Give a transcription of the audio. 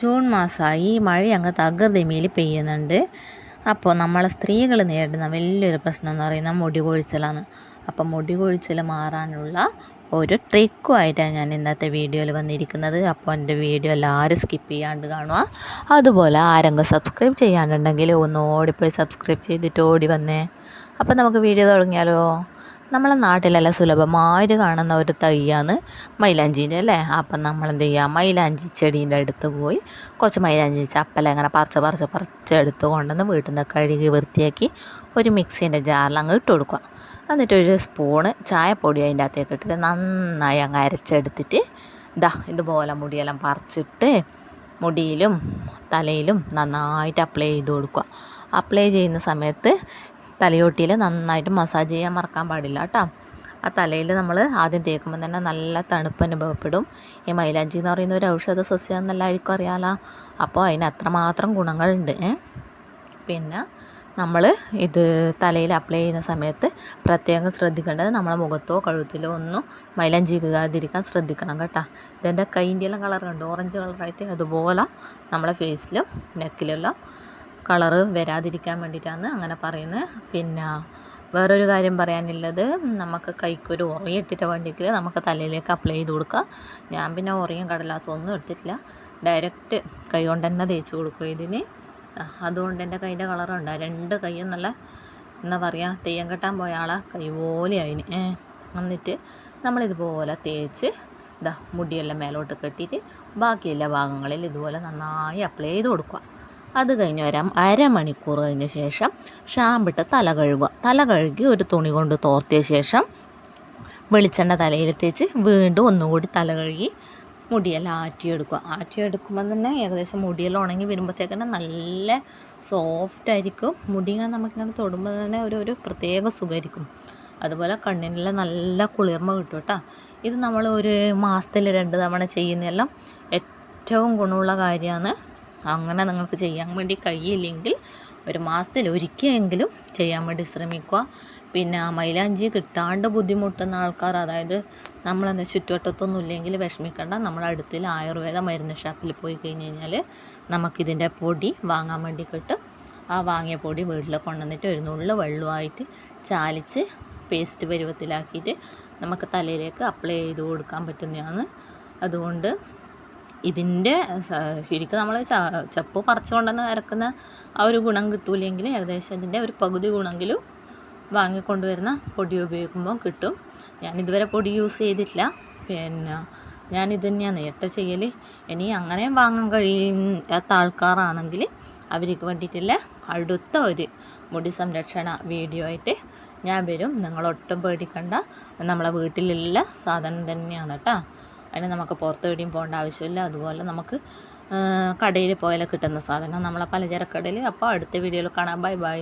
June മാസമായി മഴ അങ്ങ് തകൃതിമേൽ പെയ്യുന്നുണ്ട്. അപ്പോൾ നമ്മളെ സ്ത്രീകൾ നേരിടുന്ന വലിയൊരു പ്രശ്നം എന്ന് പറയുന്നത് മുടി കൊഴിച്ചിലാണ് അപ്പോൾ മുടി കൊഴിച്ചിൽ മാറാനുള്ള ഒരു ട്രിക്കുമായിട്ടാണ് ഞാൻ ഇന്നത്തെ വീഡിയോയിൽ വന്നിരിക്കുന്നത്. അപ്പോൾ എന്റെ വീഡിയോ എല്ലാവരും സ്കിപ്പ് ചെയ്യാണ്ട് കാണുക. അതുപോലെ ആരെങ്കിലും സബ്സ്ക്രൈബ് ചെയ്യാണ്ടുണ്ടെങ്കിൽ ഒന്ന് ഓടിപ്പോയി സബ്സ്ക്രൈബ് ചെയ്തിട്ട് ഓടി വന്നേ. അപ്പോൾ നമുക്ക് വീഡിയോ തുടങ്ങിയാലോ? നമ്മളെ നാട്ടിലെല്ലാം സുലഭമായിട്ട് കാണുന്ന ഒരു തൈയാണ് മൈലാഞ്ചീന്റെ അല്ലേ? അപ്പം നമ്മൾ എന്ത് ചെയ്യുക മൈലാഞ്ചി ചെടീന്റെ അടുത്ത് പോയി കുറച്ച് മൈലാഞ്ചി ചപ്പല അങ്ങനെ പറിച്ച് പറിച്ച് എടുത്ത് കൊണ്ടുവന്ന് വീട്ടിൽ നിന്ന് കഴുകി വൃത്തിയാക്കി ഒരു മിക്സീന്റെ ജാറിൽ അങ്ങ് ഇട്ട് കൊടുക്കുക. എന്നിട്ട് ഒരു സ്പൂണ് ചായപ്പൊടി അതിന്റെ അകത്തേക്ക് ഇട്ടിട്ട് നന്നായി അങ്ങ് അരച്ചെടുത്തിട്ട് ഇതാ ഇതുപോലെ മുടിയെല്ലാം പറിച്ചിട്ട് മുടിയിലും തലയിലും നന്നായിട്ട് അപ്ലൈ ചെയ്ത് കൊടുക്കുക. അപ്ലൈ ചെയ്യുന്ന സമയത്ത് തലയോട്ടിയിൽ നന്നായിട്ട് മസാജ് ചെയ്യാൻ മറക്കാൻ പാടില്ല കേട്ടോ. ആ തലയിൽ നമ്മൾ ആദ്യം തേക്കുമ്പോൾ തന്നെ നല്ല തണുപ്പ് അനുഭവപ്പെടും. ഈ മൈലാഞ്ചി എന്ന് പറയുന്ന ഒരു ഔഷധ സസ്യം എന്നെല്ലാവർക്കും അറിയാലോ. അപ്പോൾ അതിന് അത്രമാത്രം ഗുണങ്ങളുണ്ട് പിന്നെ നമ്മൾ ഇത് തലയിൽ അപ്ലൈ ചെയ്യുന്ന സമയത്ത് പ്രത്യേകം ശ്രദ്ധിക്കേണ്ടത് നമ്മളെ മുഖത്തോ കഴുത്തിലോ ഒന്നും മൈലാഞ്ചി വീഴാതിരിക്കാൻ ശ്രദ്ധിക്കണം കേട്ടോ. ഇതെന്റെ കൈന്റെ എല്ലാം കളർ കണ്ടു ഓറഞ്ച് കളറായിട്ട് അതുപോലെ നമ്മളെ ഫേസിലും നെക്കിലെല്ലാം കളറ് വരാതിരിക്കാൻ വേണ്ടിയിട്ടാണ് അങ്ങനെ പറയുന്നത്. പിന്നെ വേറൊരു കാര്യം പറയാനുള്ളത് നമുക്ക് കൈക്കൊരു ഉറയിട്ടിട്ട് വേണ്ടിയെങ്കിൽ നമുക്ക് തലയിലേക്ക് അപ്ലൈ ചെയ്ത് കൊടുക്കുക ഞാൻ പിന്നെ ഉറയും കടലാസും ഒന്നും എടുത്തിട്ടില്ല. ഡയറക്റ്റ് കൈ കൊണ്ട് തന്നെ തേച്ച് കൊടുക്കുക ഇതിന്. അതുകൊണ്ട് എന്റെ കൈന്റെ കളറുണ്ട്. രണ്ട് കൈയും നല്ല എന്താ പറയുക തെയ്യം കെട്ടാൻ പോയ ആളെ. കൈ പോലെ അതിന് എന്നിട്ട് നമ്മളിതുപോലെ തേച്ച് ഇതാ മുടിയെല്ലാം മേലോട്ട് കെട്ടിയിട്ട് ബാക്കിയെല്ലാ ഭാഗങ്ങളിൽ ഇതുപോലെ നന്നായി അപ്ലൈ ചെയ്ത് കൊടുക്കുക. അത് കഴിഞ്ഞ് ഒരു അരമണിക്കൂർ കഴിഞ്ഞ ശേഷം ഷാമ്പിട്ട് തല കഴുകുക. തല കഴുകി ഒരു തുണി കൊണ്ട് തോർത്തിയ ശേഷം വെളിച്ചെണ്ണ തലയിൽ തേച്ച് വീണ്ടും ഒന്നുകൂടി തല കഴുകി മുടിയെല്ലാം ആറ്റിയെടുക്കുക. ആറ്റിയെടുക്കുമ്പോൾ തന്നെ ഏകദേശം മുടിയെല്ലാം ഉണങ്ങി വരുമ്പോഴത്തേക്കന്നെ നല്ല സോഫ്റ്റ് ആയിരിക്കും. മുടി ഇങ്ങനെ നമുക്കിങ്ങനെ തൊടുമ്പോൾ തന്നെ ഒരു ഒരു പ്രത്യേക സുഖമായിരിക്കും. അതുപോലെ കണ്ണിനെല്ലാം നല്ല കുളിർമ കിട്ടും കേട്ടോ. ഇത് നമ്മൾ ഒരു മാസത്തിൽ രണ്ട് തവണ ചെയ്യുന്നതെല്ലാം ഏറ്റവും ഗുണമുള്ള കാര്യമാണ്. അങ്ങനെ നിങ്ങൾക്ക് ചെയ്യാൻ വേണ്ടി കഴിയില്ലെങ്കിൽ ഒരു മാസത്തിൽ ഒരിക്കലെങ്കിലും ചെയ്യാൻ വേണ്ടി ശ്രമിക്കുക. പിന്നെ മൈലാഞ്ചി കിട്ടാണ്ട് ബുദ്ധിമുട്ടുന്ന ആൾക്കാർ അതായത് നമ്മളെന്താ ചുറ്റുവട്ടത്തൊന്നും ഇല്ലെങ്കിൽ വിഷമിക്കേണ്ട. നമ്മുടെ അടുത്തിൽ ആയുർവേദ മരുന്ന് ഷാപ്പിൽ പോയി കഴിഞ്ഞ് കഴിഞ്ഞാൽ നമുക്കിതിന്റെ പൊടി വാങ്ങാൻ വേണ്ടി കിട്ടും. ആ വാങ്ങിയ പൊടി വീട്ടിൽ കൊണ്ടുവന്നിട്ട് ഒരു നുള്ളു വെള്ളമായിട്ട് ചാലിച്ച് പേസ്റ്റ് പരുവത്തിലാക്കിയിട്ട് നമുക്ക് തലയിലേക്ക് അപ്ലൈ ചെയ്ത് കൊടുക്കാൻ പറ്റുന്നതാണ്. അതുകൊണ്ട് ഇതിന്റെ ശരിക്കും നമ്മൾ ചപ്പ് പറിച്ചു കൊണ്ടുവന്ന് അരക്കുന്ന ആ ഒരു ഗുണം കിട്ടൂലെങ്കിൽ ഏകദേശം ഇതിന്റെ ഒരു പകുതി ഗുണമെങ്കിലും വാങ്ങിക്കൊണ്ടുവരുന്ന പൊടി ഉപയോഗിക്കുമ്പോൾ കിട്ടും. ഞാനിതുവരെ പൊടി യൂസ് ചെയ്തിട്ടില്ല. പിന്നെ ഞാനിത് തന്നെയാണ് നേരിട്ട് ചെയ്യൽ ഇനി അങ്ങനെ വാങ്ങാൻ കഴിയാത്ത ആൾക്കാരാണെങ്കിൽ അവർക്ക് വേണ്ടിയിട്ടുള്ള അടുത്ത ഒരു മുടി സംരക്ഷണ വീഡിയോ ആയിട്ട് ഞാൻ വരും. നിങ്ങളൊട്ടും പേടിക്കണ്ട. നമ്മളെ വീട്ടിലുള്ള സാധനം തന്നെയാണ് കേട്ടോ. അതിന് നമുക്ക് പുറത്ത് എവിടെയും പോകേണ്ട ആവശ്യമില്ല. അതുപോലെ നമുക്ക് കടയിൽ പോയാൽ കിട്ടുന്ന സാധനം നമ്മളെ പലചരക്ക് കടയിൽ അപ്പോൾ അടുത്ത വീഡിയോയിൽ കാണാം. Bye bye.